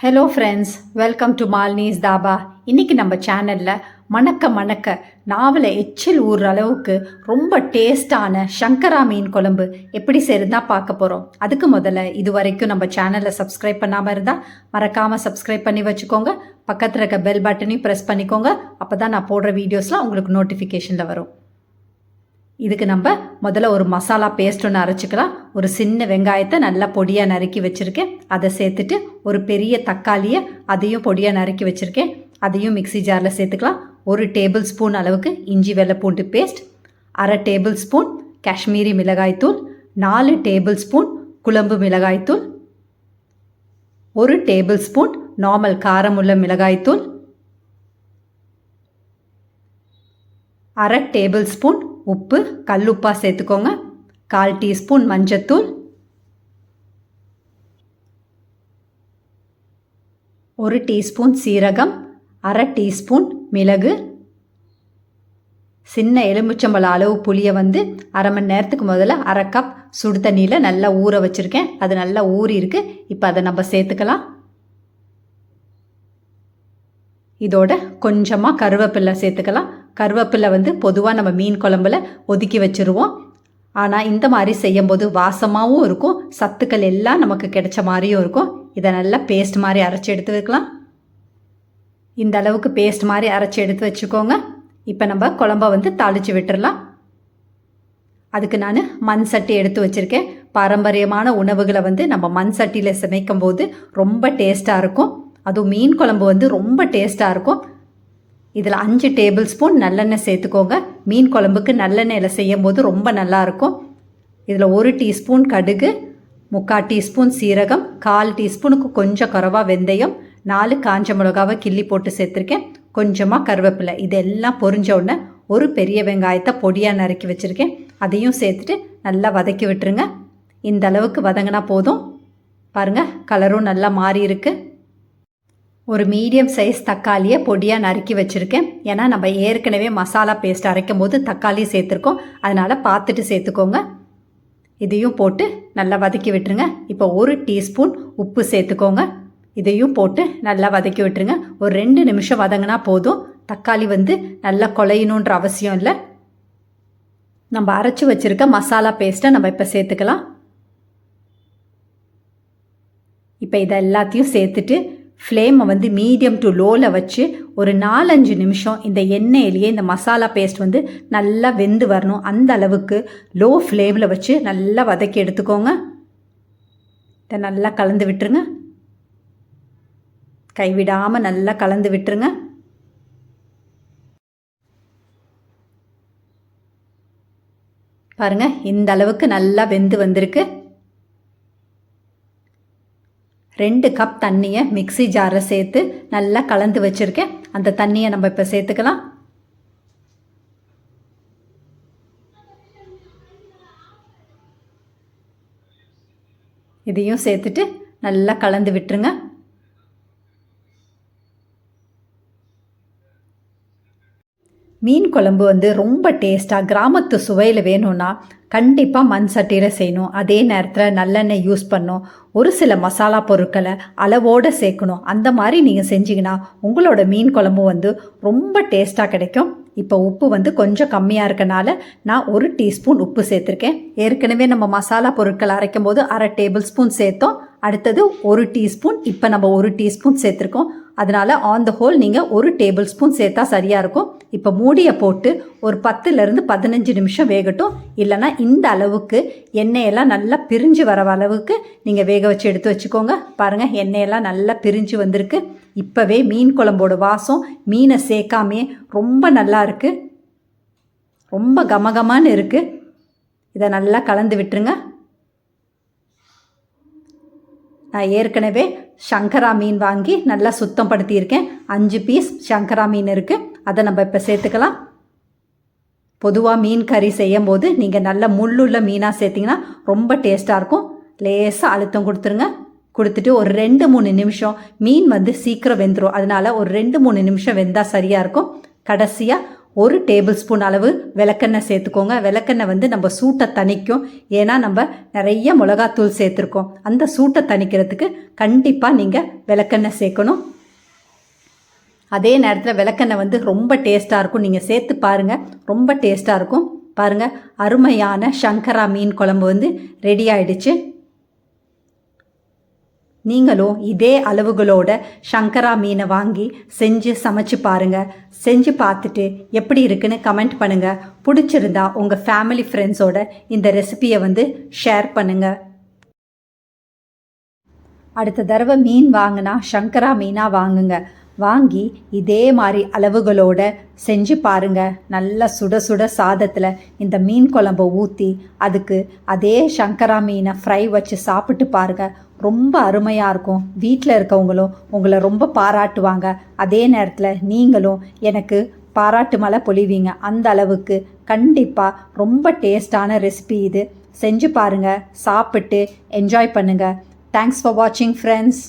Hello friends welcome to Malini's dhaba இன்னைக்கு நம்ம சேனலில் மணக்க மணக்க நாவலை எச்சில் ஊறுற அளவுக்கு ரொம்ப டேஸ்டான சங்கரா மீன் குழம்பு எப்படி செய்யறதா பார்க்க போகிறோம் அதுக்கு முதல்ல இது வரைக்கும் நம்ம சேனலை சப்ஸ்கிரைப் பண்ணாமல் இருந்தால் மறக்காமல் சப்ஸ்கிரைப் பண்ணி வச்சுக்கோங்க. பக்கத்தில் இருக்க பெல் பட்டனையும் ப்ரெஸ் பண்ணிக்கோங்க. அப்போ தான் நான் போடுற வீடியோஸ்லாம் உங்களுக்கு நோட்டிஃபிகேஷனில் வரும். இதுக்கு நம்ம முதல்ல ஒரு மசாலா பேஸ்ட் ஒன்று அரைச்சிக்கலாம். ஒரு சின்ன வெங்காயத்தை நல்லா பொடியாக நறுக்கி வச்சுருக்கேன். அதை சேர்த்துட்டு ஒரு பெரிய தக்காளியை அதையும் பொடியாக நறுக்கி வச்சுருக்கேன். அதையும் மிக்ஸி ஜாரில் சேர்த்துக்கலாம். ஒரு டேபிள் ஸ்பூன் அளவுக்கு இஞ்சி வெள்ளை பூண்டு பேஸ்ட் அரை டேபிள் ஸ்பூன் காஷ்மீரி மிளகாய்த்தூள் நாலு டேபிள் ஸ்பூன் குழம்பு மிளகாய்த்தூள் ஒரு டேபிள் ஸ்பூன் நார்மல் காரமுள்ள மிளகாய்த்தூள் அரை டேபிள் ஸ்பூன் உப்பு கல்லுப்பா சேர்த்துக்கோங்க. கால் டீஸ்பூன் மஞ்சத்தூள். ஒரு டீஸ்பூன் சீரகம் அரை டீஸ்பூன் மிளகு. சின்ன எலுமிச்சம்பழ அளவு புளியை வந்து அரை மணி நேரத்துக்கு முதல்ல அரை கப் சுடு தண்ணியில் நல்லா ஊற வச்சுருக்கேன். அது நல்லா ஊறி இருக்கு. இப்போ அதை நம்ம சேர்த்துக்கலாம். இதோட கொஞ்சமாக கருவேப்பிலை சேர்த்துக்கலாம். கருவேப்பிலை வந்து பொதுவாக நம்ம மீன் குழம்புல ஒதுக்கி வச்சுருவோம். ஆனால் இந்த மாதிரி செய்யும்போது வாசமாகவும் இருக்கும் சத்துக்கள் எல்லாம் நமக்கு கிடைச்ச மாதிரியும் இருக்கும். இதை நல்லா பேஸ்ட் மாதிரி அரைச்சி எடுத்து வைக்கலாம். இந்த அளவுக்கு பேஸ்ட் மாதிரி அரைச்சி எடுத்து வச்சுக்கோங்க. இப்போ நம்ம குழம்ப வந்து தாளித்து விட்டுடலாம் அதுக்கு நான் மண் சட்டி எடுத்து வச்சுருக்கேன். பாரம்பரியமான உணவுகளை வந்து நம்ம மண் சட்டியில் சமைக்கும் போது ரொம்ப டேஸ்ட்டாக இருக்கும். அதுவும் மீன் குழம்பு வந்து ரொம்ப டேஸ்ட்டாக இருக்கும். இதில் அஞ்சு டேபிள் ஸ்பூன் நல்லெண்ணெய் சேர்த்துக்கோங்க. மீன் குழம்புக்கு நல்லெண்ணெயில் செய்யும் போது ரொம்ப நல்லாயிருக்கும். இதில் ஒரு டீஸ்பூன் கடுகு முக்கால் டீஸ்பூன் சீரகம் கால் டீஸ்பூனுக்கு கொஞ்சம் குறவாக வெந்தயம் நாலு காஞ்ச மிளகாவை கிள்ளி போட்டு சேர்த்துருக்கேன். கொஞ்சமாக கருவேப்பிலை. இதெல்லாம் பொரிஞ்ச உடனே ஒரு பெரிய வெங்காயத்தை பொடியாக நறுக்கி வச்சுருக்கேன். அதையும் சேர்த்துட்டு நல்லா வதக்கி விட்டுருங்க. இந்த அளவுக்கு வதங்கினா போதும். பாருங்கள் கலரும் நல்லா மாறி இருக்குது ஒரு மீடியம் சைஸ் தக்காளியை பொடியாக நறுக்கி வச்சுருக்கேன். ஏன்னா நம்ம ஏற்கனவே மசாலா பேஸ்ட் அரைக்கும் போது தக்காளி சேர்த்துருக்கோம். அதனால் பார்த்துட்டு சேர்த்துக்கோங்க. இதையும் போட்டு நல்லா வதக்கி விட்டுருங்க. இப்போ ஒரு டீஸ்பூன் உப்பு சேர்த்துக்கோங்க. இதையும் போட்டு நல்லா வதக்கி விட்டுருங்க. ஒரு ரெண்டு நிமிஷம் வதங்கினா போதும். தக்காளி வந்து நல்லா குலையணுன்ற அவசியம் இல்லை. நம்ம அரைச்சி வச்சுருக்க மசாலா பேஸ்ட்டை நம்ம இப்போ சேர்த்துக்கலாம். இப்போ இதை எல்லாத்தையும் சேர்த்துட்டு ஃப்ளேமை வந்து மீடியம் டு லோவில் வச்சு ஒரு நாலஞ்சு நிமிஷம் இந்த எண்ணெயிலேயே இந்த மசாலா பேஸ்ட் வந்து நல்லா வெந்து வரணும். அந்த அளவுக்கு லோ ஃப்ளேமில் வச்சு நல்லா வதக்கி எடுத்துக்கோங்க. இதை நல்லா கலந்து விட்டுருங்க. கைவிடாமல் நல்லா கலந்து விட்டுருங்க. பாருங்கள் இந்த அளவுக்கு நல்லா வெந்து வந்திருக்கு. ரெண்டு கப் தண்ணியை மிக்சி ஜாரை சேர்த்து நல்லா கலந்து வச்சுருக்கேன். அந்த தண்ணியை நம்ம இப்போ சேர்த்துக்கலாம். இதையும் சேர்த்துட்டு நல்லா கலந்து விட்டுருங்க. மீன் குழம்பு வந்து ரொம்ப டேஸ்ட்டாக கிராமத்து சுவையில் வேணும்னா கண்டிப்பாக மண் சட்டியில் செய்யணும். அதே நேரத்தில் நல்லெண்ணெய் யூஸ் பண்ணும் ஒரு சில மசாலா பொருட்களை அளவோடு சேர்க்கணும். அந்த மாதிரி நீங்கள் செஞ்சீங்கன்னா உங்களோட மீன் குழம்பு வந்து ரொம்ப டேஸ்ட்டாக கிடைக்கும். இப்போ உப்பு வந்து கொஞ்சம் கம்மியாக இருக்கனால நான் ஒரு டீஸ்பூன் உப்பு சேர்த்துருக்கேன். ஏற்கனவே நம்ம மசாலா பொருட்கள் அரைக்கும் போது அரை டேபிள் ஸ்பூன் சேர்த்தோம். அடுத்தது ஒரு டீஸ்பூன். இப்போ நம்ம ஒரு டீஸ்பூன் சேர்த்துருக்கோம். அதனால் ஆன் த ஹோல் நீங்கள் ஒரு டேபிள் ஸ்பூன் சேர்த்தா சரியாக இருக்கும். இப்போ மூடியை போட்டு ஒரு பத்துலேருந்து பதினஞ்சு நிமிஷம் வேகட்டும். இல்லைனா இந்த அளவுக்கு எண்ணெயெல்லாம் நல்லா பிரிஞ்சு வர அளவுக்கு நீங்கள் வேக வச்சு எடுத்து வச்சுக்கோங்க. பாருங்கள் எண்ணெயெல்லாம் நல்லா பிரிஞ்சு வந்திருக்கு. இப்போவே மீன் குழம்போட வாசம் மீனை சேர்க்காமே ரொம்ப நல்லா இருக்குது ரொம்ப கமகமான்னு இருக்குது இதை நல்லா கலந்து விட்டுருங்க. நான் ஏற்கனவே சங்கரா மீன் வாங்கி நல்லா சுத்தம் படுத்தியிருக்கேன் அஞ்சு பீஸ் சங்கரா மீன் இருக்குது அதை நம்ம இப்போ சேர்த்துக்கலாம். பொதுவாக மீன் கறி செய்யும் போது நீங்கள் நல்ல முள்ளுள்ள மீனாக சேர்த்திங்கன்னா ரொம்ப டேஸ்ட்டாக இருக்கும். லேசாக அழுத்தம் கொடுத்துருங்க. கொடுத்துட்டு ஒரு ரெண்டு மூணு நிமிஷம் மீன் வந்து சீக்கிரம் வெந்துடும் அதனால் ஒரு ரெண்டு மூணு நிமிஷம் வெந்தால் சரியாக இருக்கும். கடைசியாக ஒரு டேபிள் ஸ்பூன் அளவு விளக்கெண்ணெய் சேர்த்துக்கோங்க. விளக்கெண்ணெய் வந்து நம்ம சூட்டை தணிக்கும். ஏன்னா நம்ம நிறைய மிளகாத்தூள் சேர்த்துருக்கோம். அந்த சூட்டை தணிக்கிறதுக்கு கண்டிப்பாக நீங்கள் விளக்கெண்ணெய் சேர்க்கணும். அதே நேரத்தில் விளக்கெண்ணெய் வந்து ரொம்ப டேஸ்ட்டாக இருக்கும். நீங்கள் சேர்த்து பாருங்கள் ரொம்ப டேஸ்ட்டாக இருக்கும். பாருங்கள் அருமையான சங்கரா மீன் குழம்பு வந்து ரெடி ஆயிடுச்சு. நீங்களும் இதே அளவுகளோட சங்கரா மீனை வாங்கி செஞ்சு சமைச்சு பாருங்க. செஞ்சு பார்த்துட்டு எப்படி இருக்குன்னு கமெண்ட் பண்ணுங்க. பிடிச்சிருந்தா உங்கள் ஃபேமிலி ஃப்ரெண்ட்ஸோட இந்த ரெசிபியை வந்து ஷேர் பண்ணுங்க. அடுத்த தடவை மீன் வாங்கினா சங்கரா மீனாக வாங்குங்க. வாங்கி இதே மாதிரி அளவுகளோட செஞ்சு பாருங்க. நல்லா சுட சுட சாதத்தில் இந்த மீன் குழம்பை ஊற்றி அதுக்கு அதே சங்கரா மீனை ஃப்ரை வச்சு சாப்பிட்டு பாருங்கள் ரொம்ப அருமையாக இருக்கும். வீட்டில் இருக்கவங்களும் உங்களை ரொம்ப பாராட்டுவாங்க. அதே நேரத்தில் நீங்களும் எனக்கு பாராட்டு மலை பொழிவீங்க. அந்த அளவுக்கு கண்டிப்பாக ரொம்ப டேஸ்டான ரெசிபி இது. செஞ்சு பாருங்கள் சாப்பிட்டு என்ஜாய் பண்ணுங்கள் தேங்க்ஸ் ஃபார் வாட்சிங் ஃப்ரெண்ட்ஸ்